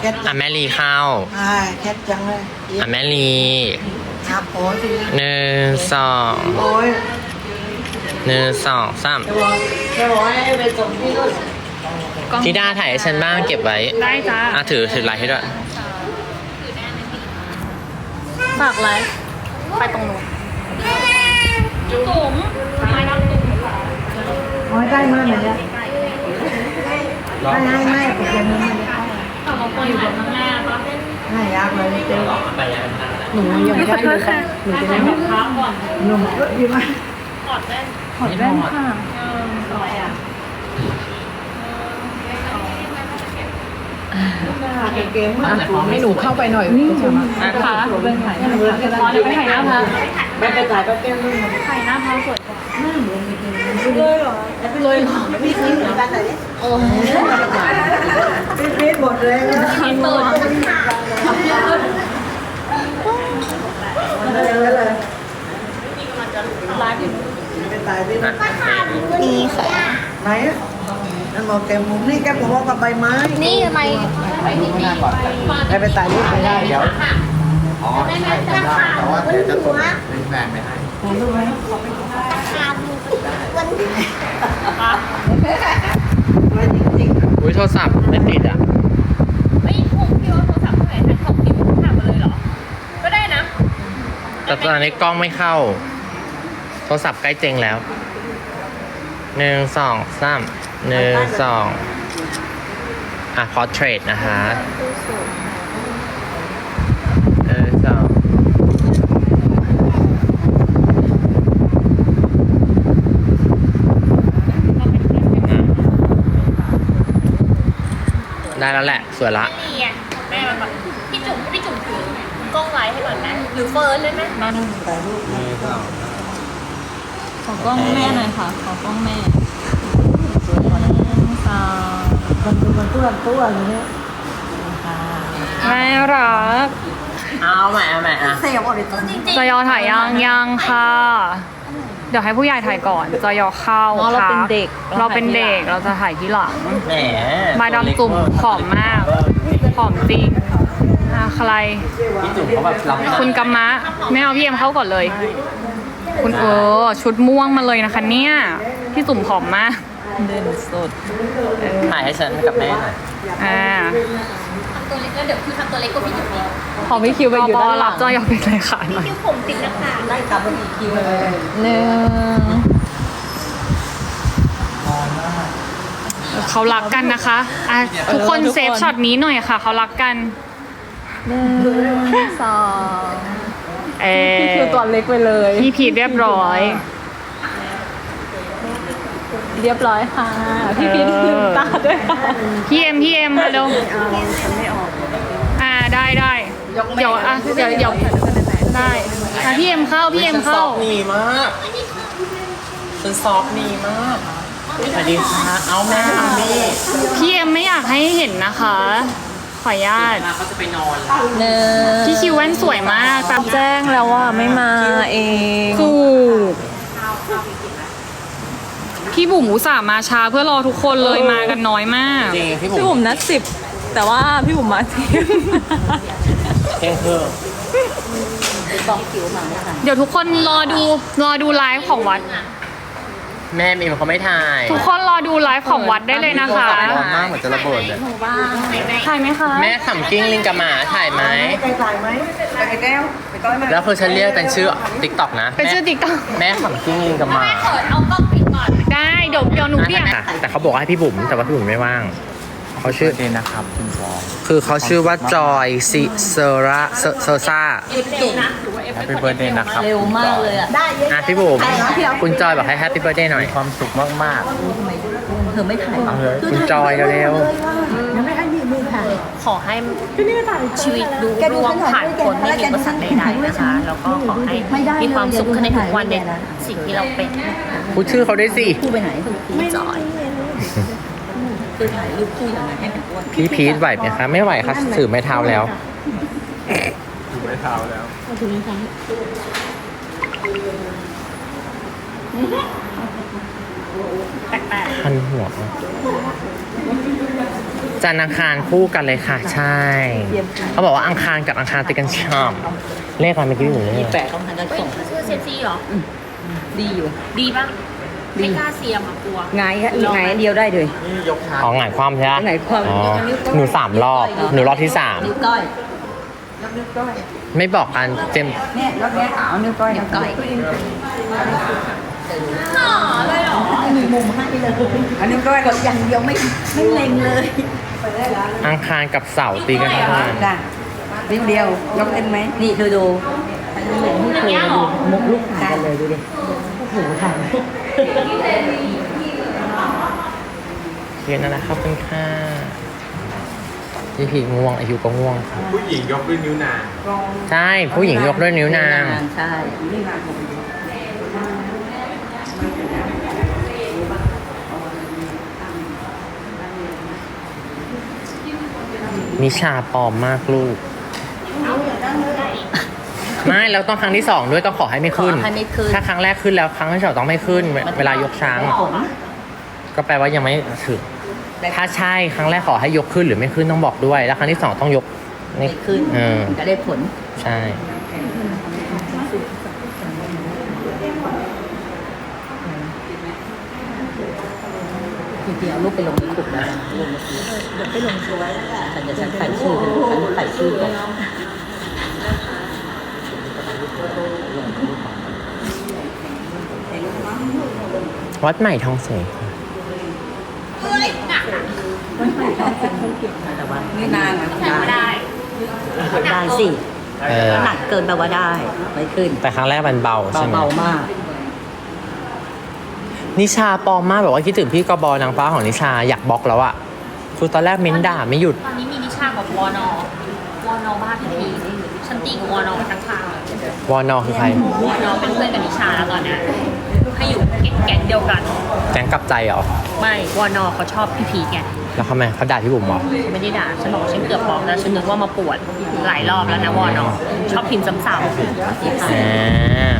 แคทอะแม่ลีเข้าอ่าแคทจังเลยอะแม่ลีครับโอ้ยหนึ่งสองโอ้ยหนึ่งสองสามจะบอกจะบอกให้ไปส่งที่นู่นพี่ด้าถ่ายให้ฉันบ้างเก็บไว้ ได้จ้าอะถือถือไลน์ให้ด้วยฝากไลฟ์ไปตรงนู้นจุ๋มไม่รับจุ๋ม โอ้ย ได้มากเลยเนี่ยไม่ให้ไม่ไปเรียนมันแต่บางคนอยู่บนข้างหน้าปะให้ยากเลยเจอไปยังหนูยังไม่ได้เลยค่ะหนูจะได้แบบพักก่อนหนุ่มก็ดีมากถอดแว่นถอดแว่นค่ะเออสวยอะเกมมากให้หนูเข้าไปหน่อยค่ะเป็นถ่ายหน้าพักอ๋อเดี๋ยวไปถ่ายหน้าพัก ไม่ไปถ่ายก็เต้นนู่นถ่ายหน้าพักสวยกว่าหน้าเลยเหรอเลยเหรอพี่พีทเหมือนกันไหนเนี่ยโอ้พี่พีทหมดเลยนะที่เปิดมันเลยเลยไลฟ์อยู่ไปถ่ายที่อะนี่ค่ะไหนอะนั่นบอกแกมุมนี่แกบอกกับใบไม้ นี่ทำไมไปไปถ่ายรูปไม่ได้เดี๋ยว อ๋อใช่จำได้แต่ว่าเดี๋ยวจะส่งเป็นแฟนไปให้ถ่ายรูปไหมไม่จริงอุ้ยโทรศัพท์ไม่ติดอะ ไม่คงพี่ว่าโทรศัพท์เท่าไหร่ฉันของพี่ผมถามมาเลยเหรอ ก็ได้นะแต่ตอนนี้กล้องไม่เข้า โทรศัพท์ใกล้เจ๊งแล้ว หนึ่งสองสามหนึ่งสองอะพอเทรดนะคะหนึ่งสองอืม ได้แล้วแหละ สวยละนี่ไงแม่มันแบบพี่จุ๋มพี่จุ๋มถือกล้องไลฟ์ให้ก่อนไหมหรือเฟิร์นเลยไหมๆถ่ายรูปขอกล้องแม่หน่อยค่ะ ขอกล้องแม่สาวมันดูมันตัวตัวอย่างเงี้ยแม่รักเอาใหม่เอาใหม่อะเสียบออกเลยตอนนี้จอยอถ่ายยังยังค่ะ เดี๋ยวให้ผู้ใหญ่ถ่ายก่อนจอยอเข้าอ๋อเราคเป็นบเด็กเราเป็นเด็กเราจะถ่ายที่หลัง แหมมาดามจุ่มผอมมาก ผอมจริงอะใคร พี่จุ๋มเขาแบบรับหน้าคุณกัมมะไม่เอาพี่เอ็มเข้าก่อนเลย คุณเออ ชุดม่วงมาเลยนะคะเนี่ยพี่จุ่มผอมมาก เด่นสดถ่ายให้ฉันกับแม่หน่อยอ่าทำ ตัวเล็กแล้วเดี๋ยวคือทำตัวเล็กก็พี่จุ๋มอีกขอพี่คิวไปอยู่ปอด้านหรัลับงจอยอเป็นเลยค่ะหน่อยคิวผมติดนะคะไล่กลับมาอีกคิวเลยหนึ่งเขารักกันนะคะอะทุกคนเซฟช็อตนี้หน่อยค่ะ เขารักกันหนึ่งสองเออพี่คิวตัวเล็กไปเลย พี่พีทเรียบร้อย เรียบร้อยค่ะ พี่พีทเออลืมตาด้วยค่ะพี่เอ็มพี่เอ็มมาเร็วอ่าได้ได้เดี๋ยวอะเดี๋ยวเดี๋ยวได้อะพี่เอ็มเข้าพี่เอ็มเข้าฉันซอฟต์นีมากฉันซอฟต์นีมากสวัสดีค่ะเอาแม่ทำนี่พี่เอ็มไม่อยากให้เห็นนะคะ ขออนุญาตเขาจะไปนอนแล้วหนึ่งพี่คิวแว่นสวยมากแบบแจ้งแล้วว่าไม่มาเองถูก พี่บุ๋มอุตส่าห์มาช้าเพื่อรอทุกคนเลยมากันน้อยมาก จริงพี่พี่บุ๋บุ๋มมนัดสิบแต่ว่าพี่บุ๋มมาเที่ยง เที่ยงครึ่งเดี๋ยวทุกคนรอดูรอดูไลฟ์ของวัด แม่มีมเขาไม่ถ่ายทุกคนรอดูไลฟ์ของวัดได้เลยนะคะร้อนมากเหมือนจะระเบิดเลยถ่ายไหมคะ แม่ขำกิ้งลิงกับหมาถ่ายไหมไปถ่ายไหมไปแก้วไปก้อยไหมแล้วคือฉันเรียกเป็นชื่อติ๊กต็อกนะเป็นชื่อติ๊กต็อก แม่ขำกิ้งลิงกับหมาเปิดเอากล้อง เดี๋ยวหนูเรียกอะแต่เขาบอกว่าให้พี่บุ๋มแต่ว่าพี่บุ๋มไม่ว่าง เขาชื่อเดนนะครับคุณจอยคือเขาชื่อว่าจอยซิเซราเซอร์ซ่าแฮปปี้เบิร์ดเดย์นะครับเร็วมากเลยอะอะพี่บุ๋มคุณจอยบอกให้แฮปปี้เบิร์ดเดย์หน่อยมีความสุขมากเธอไม่ถ่ายๆเอาเลยคุณจอยเร็ว ขอให้ชีวิตดูร่วงผ่านพ้นไม่มีอุปสรรคใดๆนะคะ แล้วก็ขอให้มีความสุขขึ้นในทุกวันในสิ่งที่เราเป็นๆพูดชื่อเขาได้สิคู่ไปไหนพี่จอยคือถ่ายรูปคู่อย่างไรให้เป็นอ้วนพี่พีทไหวไหมคะ ไม่ไหวค่ะถือไม้เท้าแล้วถูกไม้เท้าแล้วแปลกคันหัว จันทร์อังคารคู่กันเลยค่ะ ใช่ เขาบอกว่าอังคารกับอังคารติดกันชอบเลขอะไรเมื่อกี้อยู่เลมีขแปดต้องทันกันเฮ้ยส่งเสื้อเซฟซี่เหรอ ดีอยู่ ดีป่ะไม่กล้าเสียมอะกลัวไงฮะไงเดียวได้เลยนี่ยกขาอ๋อหงายความใช่ไหมหงายความอ๋อหนูสามรอบ หนูรอบที่สามนิ้วก้อยไม่บอกกันเจมส์เนี่ยรอบเนี้ยเอานิ้วก้อยนิ้วก้อยมีมุมให้เลยเอานิ้วก้อยกดอย่างเดียวไม่ไม่เล็งเลย อังคารกับเสาร์ตีกันทั้งวันจ้ะนิ้วเดียวยกเล่นไหมนี่เธอดูอันนี้เหมือนที่เคยดูมุกลูกหากันเลยดูดิโอ้โหถ่ายเรียนอะไรครับเป็นค่าพี่พีง่วงอายุก็ง่วงครับผู้หญิงยกด้วยนิ้วนางใช่ผู้หญิงยกด้วยนิ้วนางใช่ นิชาปลอมมากลูก ไม่แล้วต้องครั้งที่สองด้วยต้องขอให้ไม่ขึ้น ขอให้ไม่ขึ้น ถ้าครั้งแรกขึ้นแล้วครั้งที่สองต้องไม่ขึ้น เวลายกช้างผลก็แปลว่ายังไม่ถึง ถ้าใช่ครั้งแรกขอให้ยกขึ้นหรือไม่ขึ้นต้องบอกด้วย แล้วครั้งที่สองต้องยกไม่ขึ้นเออ มันก็ได้ผล ใช่ จริงๆเอารูปไปลงในกลุ่มแล้วนะลงเมื่อกี้เดี๋ยวไปลงช่วยฉันจะฉันใส่ชื่อฉันใส่ชื่อก่อนวัดใหม่ทองเสกแต่ว่านี่นางอะไม่ได้ได้สิเออหนักเกินแปลว่าได้ ไม่ขึ้น แต่ครั้งแรกมันเบาใช่ไหมเบาๆมาก นิชาปลอมมากแบบว่าคิดถึงพี่กบนางฟ้าของนิชาอยากบล็อกแล้วอะคือตอนแรกเม้นด่าไม่หยุด ตอนนี้มีนิชากับวอนอวอนอบ้านพี่พีฉันตีกับวอนอมาทั้งทางวอนอคือใครวอนอเป็นเพื่อนกับนิชาแล้วตอนเนี้ยให้อยู่แก๊งเดียวกัน แก๊งกลับใจเหรอ ไม่วอนอเขาชอบพี่พีไงแล้วทำไมเขาด่าพี่บุ๋มเหรอเขาไม่ได้ด่าฉันบอกว่าฉันเกือบบล็อกแล้วฉันนึกว่ามาปวดหลายรอบแล้วนะวอนอชอบพิมพ์ซ้ำๆอ่า